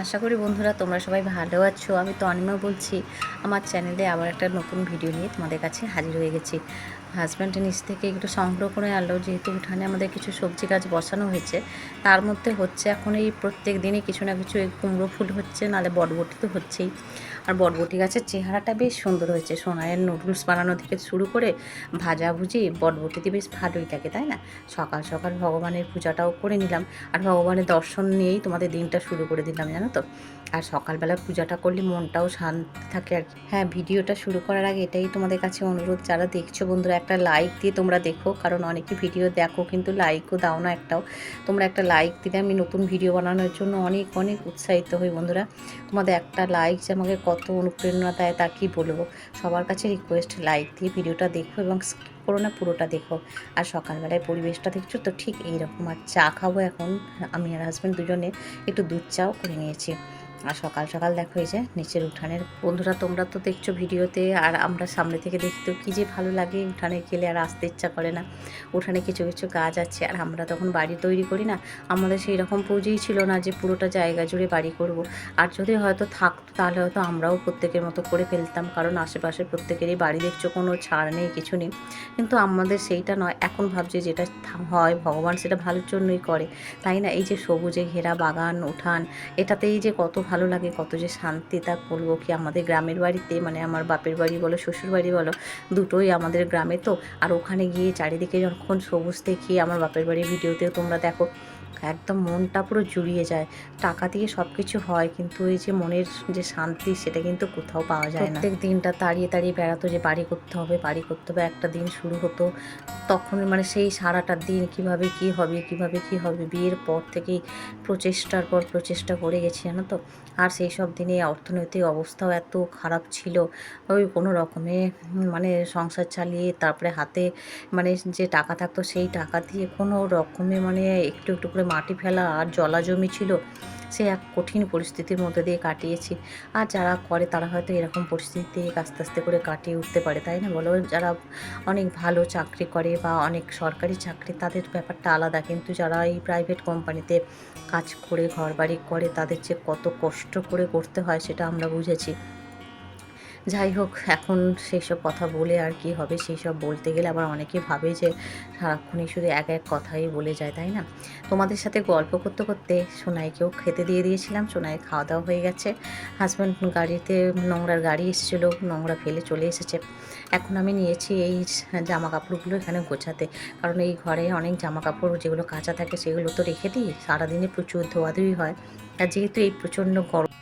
আশা করি বন্ধুরা তোমরা সবাই ভালো আছো। আমি তো অনিমা বলছি, আমার চ্যানেলে আবার একটা নতুন ভিডিও নিয়ে তোমাদের কাছে হাজির হয়ে গেছি। হাজব্যান্ড নিচ থেকে একটু সংগ্রহ করে আনলো যেহেতু উঠানে আমাদের কিছু সবজি গাছ বসানো হয়েছে, তার মধ্যে হচ্ছে এখন এই প্রত্যেক দিনই কিছু না কিছু কুমড়ো ফুল হচ্ছে, নালে বটবটি তো হচ্ছেই। আর বটবটি গাছের চেহারাটা বেশ সুন্দর হয়েছে। সোনায়ের নুডলস বানানো থেকে শুরু করে ভাজাভুজি বটবটিতে বেশ ভালোই থাকে, তাই না? সকাল সকাল ভগবানের পূজাটাও করে নিলাম। আর ভগবানের দর্শন নিয়েই তোমাদের দিনটা শুরু করে দিলাম, জানো তো? আর সকালবেলা পূজাটা করলে মনটাও শান্তি থাকে আর। হ্যাঁ ভিডিওটা শুরু করার আগে এটাই তোমাদের কাছে অনুরোধ, যারা দেখছ বন্ধুরা, একটা লাইক দিয়ে তোমরা দেখো, কারণ অনেকে ভিডিও দেখো কিন্তু লাইকও দাও না একটাও। তোমরা একটা লাইক দিলে আমি নতুন ভিডিও বানানোর জন্য অনেক অনেক উৎসাহিত হই বন্ধুরা। তোমাদের একটা লাইক যে আমাকে কত অনুপ্রেরণা দেয় তা কি বলব? সবার কাছে রিকোয়েস্ট লাইক দিয়ে ভিডিওটা দেখো এবং করো না, পুরোটা দেখো। আর সকালবেলায় পরিবেশটা দেখছ তো ঠিক এইরকম। আর চা খাব এখন, আমি আর হাজব্যান্ড দুজনে একটু দুধ চাও করে নিয়েছি। আর সকাল সকাল দেখো এই যে নিচের উঠানের, বন্ধুরা তোমরা তো দেখছ ভিডিওতে, আর আমরা সামনে থেকে দেখতেও কি যে ভালো লাগে, উঠানে গেলে আর আসতে ইচ্ছা করে না। উঠানে কিছু কিছু গাছ আছে, আর আমরা তখন বাড়ি তৈরি করি না, আমাদের সেই রকম পুঁজিই ছিল না যে পুরোটা জায়গা জুড়ে বাড়ি করব। আর যদি হয়তো থাকতো, তাহলে হয়তো আমরাও প্রত্যেকের মতো করে ফেলতাম, কারণ আশেপাশে প্রত্যেকেরই বাড়ি দেখছ, কোনো ছাড় নেই, কিছু নেই। কিন্তু আমাদের সেইটা নয়, এখন ভাবছি যেটা হয়, ভগবান সেটা ভালোর জন্যই করে। তাই না? এই যে সবুজে ঘেরা বাগান, উঠান, এটাতেই যে কত ভালো লাগে, কত যে শান্তি তা বলব কি আমাদের গ্রামের বাড়িতে মানে আমার বাপের বাড়ি বলো, শ্বশুর বাড়ি বলো, দুটোই আমাদের গ্রামে তো। আর ওখানে গিয়ে চারিদিকে যখন সবুজ দেখি, আমার বাপের বাড়ির ভিডিওতেও তোমরা দেখো। একদম মনটা পুরো জুড়িয়ে যায়। টাকা দিয়ে সব কিছু হয়, কিন্তু এই যে মনের যে শান্তি, সেটা কিন্তু কোথাও পাওয়া যায় না। প্রত্যেক দিনটা তাড়িয়ে তাড়িয়ে বেড়াতো যে বাড়ি করতে হবে, বাড়ি করতে হবে, একটা দিন শুরু হতো। তখন মানে সেই সারাটা দিন কীভাবে কি হবে, কীভাবে কি হবে, বিয়ের পর থেকেই প্রচেষ্টার পর প্রচেষ্টা করে গেছি, জানো তো? আর সেই সব দিনে অর্থনৈতিক অবস্থাও এত খারাপ ছিল। ওই কোনো রকমে মানে সংসার চালিয়ে, তারপরে হাতে মানে যে টাকা থাকতো, সেই টাকা দিয়ে কোনো রকমে মানে একটু একটু করে মাটি ফেলা আর জলা জমি ছিল, সে এক কঠিন পরিস্থিতির মধ্যে দিয়ে কাটিয়েছি। আর যারা করে তারা হয়তো এরকম পরিস্থিতি আস্তে আস্তে করে কাটিয়ে উঠতে পারে, তাই না বলো? যারা অনেক ভালো চাকরি করে বা অনেক সরকারি চাকরি, তাদের ব্যাপারটা আলাদা। কিন্তু যারা এই প্রাইভেট কোম্পানিতে কাজ করে ঘর বাড়ি করে, তাদের যে কত কষ্ট করে করতে হয় সেটা আমরা বুঝেছি। যাই হোক, এখন সেই সব কথা বলে আর কি হবে? সেই সব বলতে গেলে আবার অনেকে ভাবে যে সারাক্ষণই শুধু এক এক কথাই বলে যায়, তাই না? তোমাদের সাথে গল্প করতে করতে সোনাইকেও খেতে দিয়ে দিয়েছিলাম। সোনাই খাওয়া দাওয়া হয়ে গেছে। হাজব্যান্ড গাড়িতে নোংরার গাড়ি এসেছিল, নোংরা ফেলে চলে এসেছে। এখন আমি নিয়েছি এই জামা কাপড়গুলো এখানে গোছাতে। কারণ এই ঘরে অনেক জামা কাপড় যেগুলো কাঁচা থাকে সেগুলো তো রেখে দিই। সারাদিনে প্রচুর ধোয়াধুয়ি হয়। আর যেহেতু এই প্রচণ্ড গরম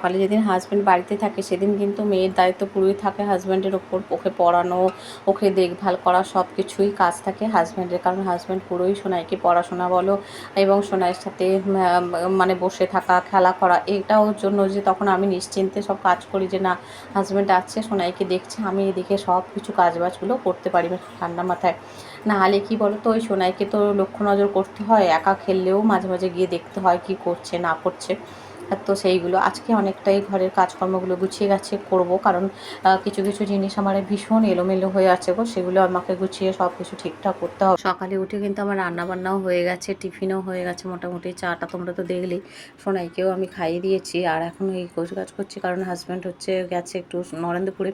ফলে যেদিন হাজব্যান্ড বাড়িতে থাকে, সেদিন কিন্তু মেয়ের দায়িত্ব পুরোই থাকে হাজব্যান্ডের ওপর ওকে পড়ানো, ওকে দেখভাল করা সব কিছুই কাজ থাকে হাজব্যান্ডের কারণ হাজব্যান্ড পুরোই সোনাইকে পড়াশোনা বলো এবং সোনাইয়ের সাথে মানে বসে থাকা, খেলা করা, এটাও জন্য যে তখন আমি নিশ্চিন্তে সব কাজ করি যে না হাজব্যান্ড আছে সোনাইকে দেখছে, আমি এদিকে সব কিছু কাজবাজগুলো করতে পারি ঠান্ডা মাথায়। না হলে কি বলো তো, ওই সোনাইকে তো লক্ষ্য নজর করতে হয়, একা খেললেও মাঝে মাঝে গিয়ে দেখতে হয় কি করছে, না করছে। তো সেইগুলো আজকে অনেকটাই ঘরের কাজকর্মগুলো গুছিয়ে গেছে করব, কারণ কিছু কিছু জিনিস আমার ভীষণ এলোমেলো হয়ে আছে গো, সেগুলো আমাকে গুছিয়ে সব কিছু ঠিকঠাক করতে হবে। সকালে উঠে কিন্তু আমার রান্না বান্নাও হয়ে গেছে, টিফিনও হয়ে গেছে মোটামুটি, চাটা তোমরা তো দেখলেই সোনাইকেও আমি খাইয়ে দিয়েছি, আর এখন এই গোছ গাছ করছি, কারণ হাজব্যান্ড হচ্ছে, গেছে একটু নরেন্দ্রপুরে।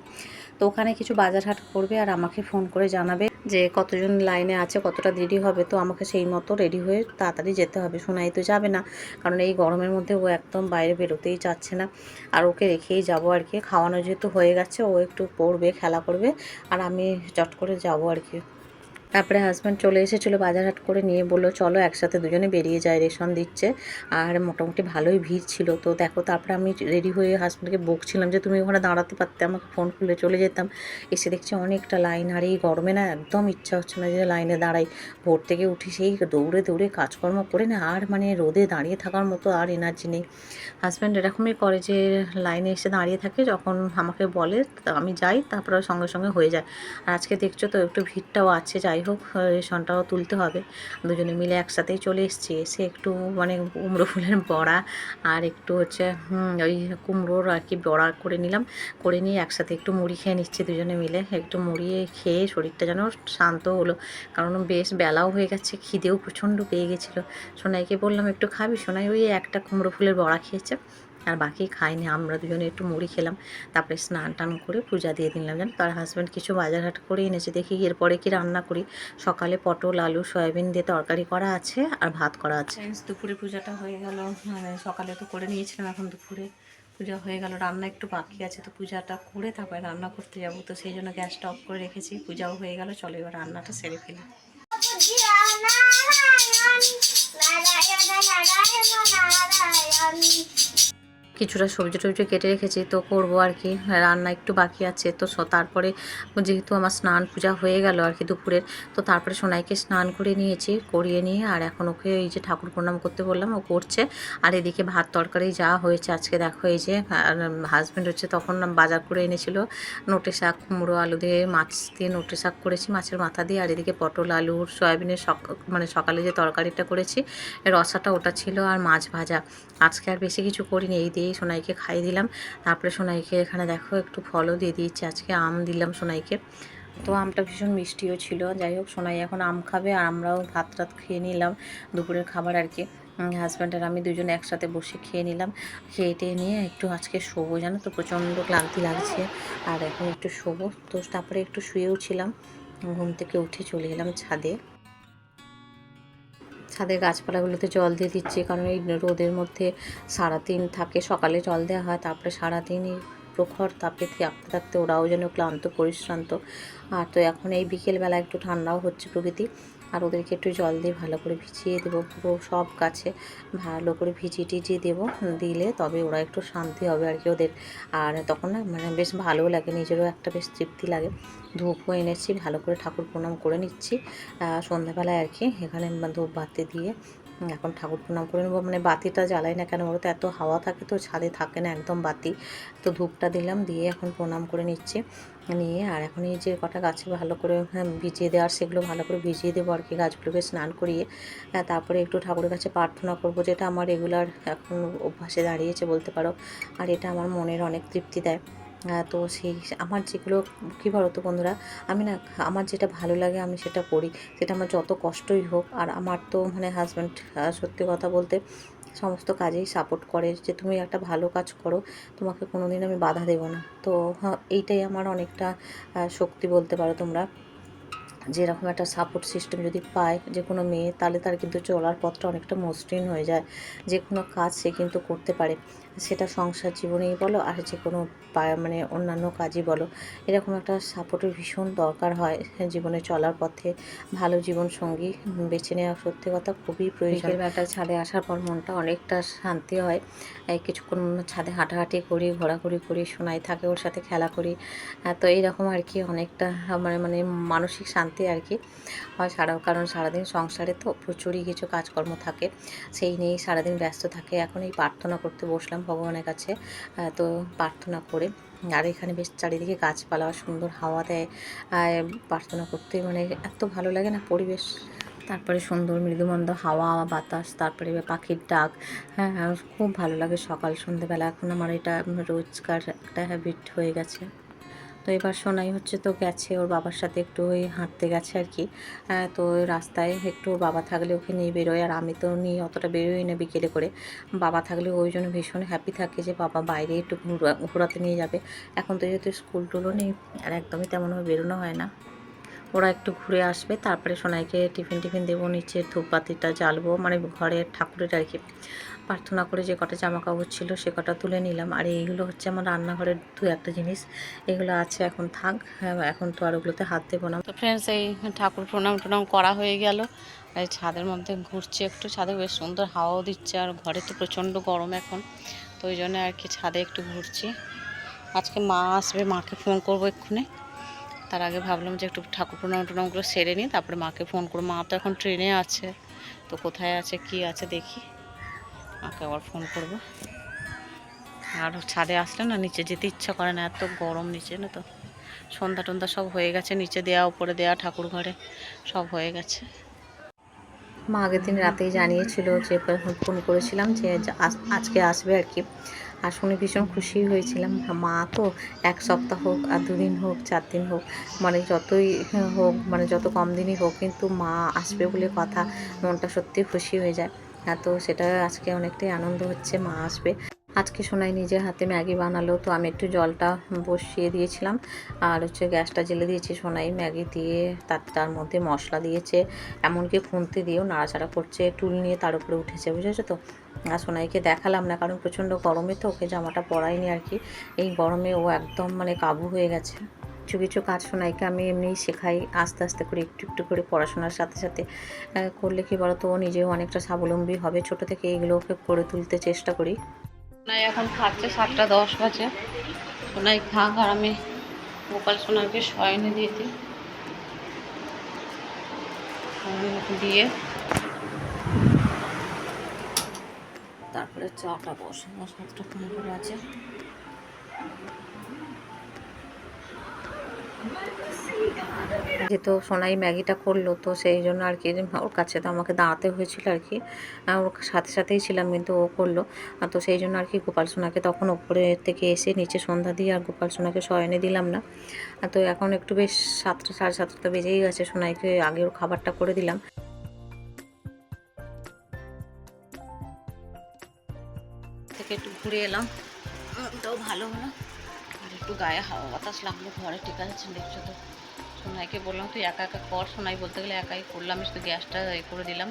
তো ওখানে কিছু বাজার হাট করবে আর আমাকে ফোন করে জানাবে। যে কতজন লাইনে আছে, কতটা দেরি হবে, তো আমাকে সেই মতো রেডি হয়ে তাড়াতাড়ি যেতে হবে। শোনাই তো যাবে না, কারণ এই গরমের মধ্যে ও একদম বাইরে বেরোতেই চাচ্ছে না। আর ওকে রেখেই যাব আর কি। খাওয়ানো যেহেতু হয়ে গেছে, ও একটু পড়বে, খেলা করবে, আর আমি চট করে যাব আর কি। তারপরে হাজব্যান্ড চলে এসেছিল বাজার হাট করে নিয়ে বলল, চলো একসাথে দুজনে বেরিয়ে যায় রেশন দিচ্ছে। আর মোটামুটি ভালোই ভিড় ছিল। তো দেখো, তারপরে আমি রেডি হয়ে হাজব্যান্ডকে বকছিলাম যে, তুমি ওখানে দাঁড়াতে পারতে, আমাকে ফোন খুলে চলে যেতাম। এসে দেখছি অনেকটা লাইন আর এই গরমে না একদম ইচ্ছা হচ্ছে না যে, লাইনে দাঁড়াই। ভোর থেকে উঠি সেই দৌড়ে দৌড়ে কাজকর্ম করে না, আর মানে রোদে দাঁড়িয়ে থাকার মতো আর এনার্জি নেই। হাজব্যান্ড এরকমই করে যে লাইনে এসে দাঁড়িয়ে থাকে, যখন আমাকে বলে আমি যাই, তারপরে সঙ্গে সঙ্গে হয়ে যায়। আর আজকে দেখছ তো, একটু ভিড়টাও আছে, যাই হোক রেশনটাও তুলতে হবে। দুজনে মিলে একসাথেই চলে এসেছি। এসে একটু মানে কুমড়ো ফুলের বড়া আর একটু হচ্ছে ওই কুমড়োর আর কি বড়া করে নিলাম। করে নিয়ে একসাথে একটু মুড়ি খেয়ে নিচ্ছি দুজনে মিলে। একটু মুড়ি খেয়ে শরীরটা যেন শান্ত হলো। কারণ বেশ বেলাও হয়ে গেছে, খিদেও প্রচণ্ড পেয়ে গেছিল। সোনাইকে বললাম, একটু খাবি? সোনাই ওই একটা কুমড়ো ফুলের বড়া খেয়েছে। আর বাকি খাইনি আমরা দুজনে একটু মুড়ি খেলাম তারপরে স্নান টান করে পূজা দিয়ে দিলাম। জানো তার হাজব্যান্ড কিছু বাজার হাট করে এনেছে দেখি এরপরে কি রান্না করি। সকালে পটল আলু সয়াবিন দিয়ে তরকারি করা আছে আর ভাত করা আছে। দুপুরে পূজাটা হয়ে গেল। মানে সকালে তো করে নিয়েছিলাম এখন দুপুরে পূজা হয়ে গেল। রান্না একটু বাকি আছে তো পূজাটা করে তারপরে রান্না করতে যাব। তো সেই জন্য গ্যাসটা অফ করে রেখেছি পূজাও হয়ে গেল। চলো এবার রান্নাটা সেরে ফেলি। কিছুটা সবজি টবজি কেটে রেখেছি, তো করব আর কি। রান্না একটু বাকি আছে, তো তারপরে যেহেতু আমার স্নান পূজা হয়ে গেল আর কি দুপুরের, তো তারপরে সোনাইকে স্নান করে নিয়েছি, করিয়ে নিয়ে, আর এখন ওকে এই যে ঠাকুর প্রণাম করতে বললাম, ও করছে। আর এদিকে ভাত তরকারি যা হয়েছে আজকে, দেখো এই যে হাজব্যান্ড হচ্ছে তখন বাজার করে এনেছিল, নোটে শাক, কুমড়ো আলু দিয়ে মাছ দিয়ে নোটে শাক করেছি, মাছের মাথা দিয়ে। আর এদিকে পটল, আলু, সয়াবিনের মানে সকালে যে তরকারিটা করেছি, রসাটা ওটা ছিল আর মাছ ভাজা। আজকে আর বেশি কিছু করিনি, এই দিয়েই সোনাইকে খাইয়ে দিলাম। তারপরে সোনাইকে এখানে দেখো একটু ফলও দিয়ে দিয়েছি। আজকে আম দিলাম সোনাইকে। তো আমটা ভীষণ মিষ্টিও ছিল। যাই হোক, সোনাই এখন আম খাবে আর আমরাও ভাত টাত খেয়ে নিলাম দুপুরের খাবার আর কি। হাজব্যান্ড আর আমি দুজনে একসাথে বসে খেয়ে নিলাম। খেয়ে টেয়ে নিয়ে একটু আজকে শোবো, জানো তো? প্রচণ্ড ক্লান্তি লাগছে। আর এখন একটু শোবো। তো তারপরে একটু শুয়েও ছিলাম। ঘুম থেকে উঠে চলে এলাম ছাদে। ছাদের গাছপালাগুলোতে জল দিয়ে দিচ্ছি, কারণ এই রোদের মধ্যে সারাদিন থাকে, সকালে জল দেওয়া হয়, তারপরে সারাদিনই প্রখর তাপে থাকতে থাকতে ওরাও যেন ক্লান্ত, পরিশ্রান্ত। আর তো এখন এই বিকেলবেলা একটু ঠান্ডাও হচ্ছে প্রকৃতি আর ওদেরকে একটু জল দিয়ে ভালো করে ভিজিয়ে দেবো পুরো সব গাছে। ভালো করে ভিজিয়ে টিজিয়ে দেবো, দিলে তবে ওরা একটু শান্তি হবে আর কি ওদের। আর তখন না মানে বেশ ভালোও লাগে, নিজেরও একটা বেশ তৃপ্তি লাগে। ধূপও এনেছি, ভালো করে ঠাকুর প্রণাম করে নিচ্ছি। সন্ধ্যাবেলায় আর কি এখানে ধূপ বাতি দিয়ে এখন ঠাকুর প্রণাম করে নেব। মানে বাতিটা জ্বালাই না কেন? বলো তো এত হাওয়া থাকে তো ছাদে থাকে না একদম বাতি। তো ধূপটা দিলাম দিয়ে এখন প্রণাম করে নিচ্ছে। নিয়ে আর এখন এই যে কটা গাছে ভালো করে হ্যাঁ, ভিজিয়ে দেওয়ার সেগুলো ভালো করে ভিজিয়ে দেবো আর কি গাছগুলোকে স্নান করিয়ে। আহ, তারপরে একটু ঠাকুরের কাছে প্রার্থনা করব যেটা আমার রেগুলার এখন অভ্যাসে দাঁড়িয়েছে বলতে পারো। আর এটা আমার মনের অনেক তৃপ্তি দেয়। তো সেই আমার যেগুলো কী বলো তো বন্ধুরা? আমি না আমার যেটা ভালো লাগে আমি সেটা করি সেটা আমার যত কষ্টই হোক আর আমার তো মানে হাজব্যান্ড সত্যি কথা বলতে সমস্ত কাজেই সাপোর্ট করে যে তুমি একটা ভালো কাজ করো তোমাকে কোনো দিন আমি বাধা দেবো না। তো হ্যাঁ, এইটাই আমার অনেকটা শক্তি বলতে পারো তোমরা। যেরকম একটা সাপোর্ট সিস্টেম যদি পায় যে কোনো মেয়ে তাহলে তার কিন্তু চলার পথটা অনেকটা মসৃণ হয়ে যায়। যে কোনো কাজ সে কিন্তু করতে পারে। সেটা সংসার জীবনেই বলো, আর যে কোনো মানে অন্যান্য কাজই বলো। এরকম একটা সাপোর্টের ভীষণ দরকার হয় জীবনে চলার পথে। ভালো জীবন সঙ্গী বেছে নেওয়া সত্যি কথা খুবই প্রয়োজন। একটা ছাদে আসার পর মনটা অনেকটা শান্তি হয়। কিছুক্ষণ ছাদে হাঁটাহাঁটি করি, ঘোরাঘুরি করি, শোনাই, থাকে ওর সাথে খেলা করি। তো এইরকম আর কি অনেকটা মানে মানে মানসিক শান্তি আর কি হয় সারা কারণ সারাদিন সংসারে তো প্রচুরই কিছু কাজকর্ম থাকে। সেই নিয়েই সারাদিন ব্যস্ত থাকে। এখন এই প্রার্থনা করতে বসলাম। ভগবানের কাছে তো প্রার্থনা করে। আর এখানে বেশ চারিদিকে গাছপালা, সুন্দর হাওয়া দেয়। প্রার্থনা করতে মানে এত ভালো লাগে না পরিবেশ। তারপরে সুন্দর মৃদুমন্দ হাওয়া, বাতাস, তারপরে পাখির ডাক। হ্যাঁ হ্যাঁ খুব ভালো লাগে সকাল সন্ধ্যেবেলা এখন আমার এটা রোজকার একটা হ্যাবিট হয়ে গেছে। তো এবার সোনাই হচ্ছে তো গেছে, ওর বাবার সাথে একটু ওই হাঁটতে গেছে আর কি। তো রাস্তায় একটু বাবা থাকলে ওকে নিয়ে বেরোয়, আর আমি তো নিয়ে অতটা বেরোই না বিকেলে করে। বাবা থাকলে ওই জন্য ভীষণ হ্যাপি থাকে যে বাবা বাইরে একটু ঘুরা- ঘোরাতে নিয়ে যাবে। এখন তো যেহেতু স্কুল টুলও নেই, আর একদমই তেমনভাবে বেরোনো হয় না। ওরা একটু ঘুরে আসবে, তারপরে সোনাইকে টিফিন টিফিন দেবো, নিচে ধূপবাতিটা জ্বালবো মানে ঘরের ঠাকুরের আর কি। প্রার্থনা করে যে কটা জামা কাপড় ছিল সে কটা তুলে নিলাম। আর এইগুলো হচ্ছে আমার রান্নাঘরের দু একটা জিনিস। এগুলো আছে এখন থাক। হ্যাঁ, এখন তো আর ওগুলোতে হাত দেবো না। তো ফ্রেন্ডস এই ঠাকুর প্রণাম টনাম করা হয়ে গেল। এই ছাদের মধ্যে ঘুরছি একটু। ছাদে বেশ সুন্দর হাওয়াও দিচ্ছে আর ঘরে তো প্রচণ্ড গরম এখন। তো ওই জন্য আর কি ছাদে একটু ঘুরছি। আজকে মা আসবে মাকে ফোন করব এক্ষুনি। তার আগে ভাবলাম যে একটু ঠাকুর প্রণাম টনামগুলো সেরে নিই তারপরে মাকে ফোন করব। মা তো এখন ট্রেনে আছে। তো কোথায় আছে কি আছে দেখি। মাকে আবার ফোন করব। আর ছাদে আসলে না নিচে যেতে ইচ্ছা করে না, এত গরম নিচে না তো। সন্ধ্যা টন্ধা সব হয়ে গেছে, নিচে দেয়া, উপরে দেয়া, ঠাকুর ঘরে সব হয়ে গেছে। মা আগের দিন রাতেই জানিয়েছিল যে, ফোন করেছিলাম যে, আজ- আজ- আজকে আসবে আর কি। আর শুনে ভীষণ খুশি হয়েছিলাম। মা তো এক সপ্তাহ হোক আর দুদিন হোক, চার দিন হোক মানে যতই হোক মানে যত কম দিনই হোক, কিন্তু মা আসবে বলে কথা, মনটা সত্যি খুশি হয়ে যায়। হ্যাঁ তো সেটা আজকে অনেকটাই আনন্দ হচ্ছে, মা আসবে। আজকে সোনাই নিজের হাতে ম্যাগি বানালো, তো আমি একটু জলটা বসিয়ে দিয়েছিলাম। আর হচ্ছে গ্যাসটা জেলে দিয়েছি, সোনাই ম্যাগি দিয়ে তার তার মধ্যে মশলা দিয়েছে, এমনকি খুন্তি দিয়েও নাড়াচাড়া করছে, টুল নিয়ে তার উপরে উঠেছে, বুঝেছ তো? আর সোনাইকে দেখালাম না, কারণ প্রচণ্ড গরমে তো, ওকে জামাটা পরাইনি আর কি। এই গরমে ও একদম মানে কাবু হয়ে গেছে। কিছু কিছু কাজ সোনাইকে আমি এমনিই শেখাই, আস্তে আস্তে করে একটু একটু করে পড়াশোনার সাথে সাথে করলে কি বলতো, ও নিজেও অনেকটা স্বাবলম্বী হবে। ছোট থেকে এইগুলো ওকে করে তুলতে চেষ্টা করি। সোনাই এখন খাচ্ছে সাতটা দশ বাজে। সোনাই খাক আর আমি গোপাল সোনাকে শয়নে দিয়েছি। দিয়ে তারপরে চাটা বসানো সাতটা পনেরো আছে যেহেতু সোনাই ম্যাগিটা করল, তো সেই জন্য আর কি, ওর কাছে তো আমাকে দাঁড়াতে হয়েছিল আর কি। ওর সাথে সাথেই ছিলাম কিন্তু ও করল। তো সেই জন্য আর কি গোপাল সোনাকে তখন ওপরে থেকে এসে নিচে সন্ধ্যা দিয়ে আর গোপাল সোনাকে শয়নে দিলাম না। তো এখন একটু বেশ সাতটা, সাড়ে সাতটা বেজেই গেছে, সোনাইকে আগে ওর খাবারটা করে দিলাম। থেকে একটু ঘুরে এলাম। তো ভালো হলো একটু গায়ে হাওয়া বাতাস লাগল, ঘরে ঠিক আছে দেখছ তো। সোনাইকে বললাম তুই একা একা কর সোনাই বলতে গেলে একাই করলাম শুধু গ্যাসটা এ করে দিলাম।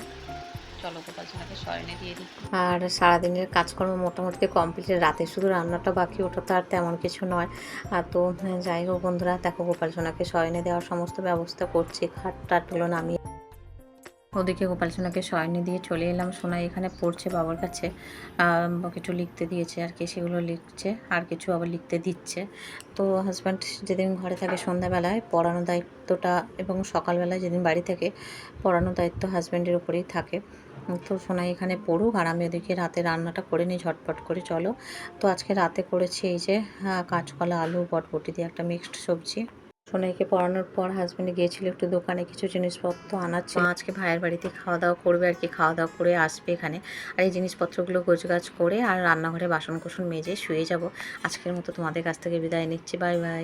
চলো গোপাল সোনাকে শয়নে দিয়ে দিই। আর সারাদিনের কাজকর্ম মোটামুটি কমপ্লিট রাতে শুধু রান্নাটা বাকি ওটা তো আর তেমন কিছু নয়। আর তো হ্যাঁ, যাই হোক বন্ধুরা দেখো গোপাল সোনাকে শয়নে দেওয়ার সমস্ত ব্যবস্থা করছি খাট টাটগুলো নামিয়ে ওদিকে গোপাল সোনাকে সয়নি দিয়ে চলে এলাম। সোনা এখানে পড়ছে বাবার কাছে। কিছু লিখতে দিয়েছে আর কি, সেগুলো লিখছে, আর কিছু আবার লিখতে দিচ্ছে। তো হাজব্যান্ড যেদিন ঘরে থাকে সন্ধ্যাবেলায়, পড়ানো দায়িত্বটা এবং সকালবেলায় যেদিন বাড়ি থেকে, পড়ানো দায়িত্ব হাজব্যান্ডের উপরেই থাকে। তো সোনাই এখানে পড়ুক আর আমি ওদিকে রাতে রান্নাটা করে নিই, ঝটপট করে চলো। তো আজকে রাতে করেছি এই যে কাঁচকলা, আলু, বটবটি দিয়ে একটা মিক্সড সবজি। সোনাইকে পড়ানোর পর হাজব্যান্ড গিয়েছিল একটু দোকানে কিছু জিনিসপত্র আনাচ্ছে আজকে ভাইয়ের বাড়িতে খাওয়া দাওয়া করবে আর কি খাওয়া দাওয়া করে আসবে এখানে। আর এই জিনিসপত্রগুলো গোছগাছ করে আর রান্নাঘরে বাসন কুসন মেজে শুয়ে যাব। আজকের মতো তোমাদের কাছ থেকে বিদায় নিচ্ছি বাই বাই।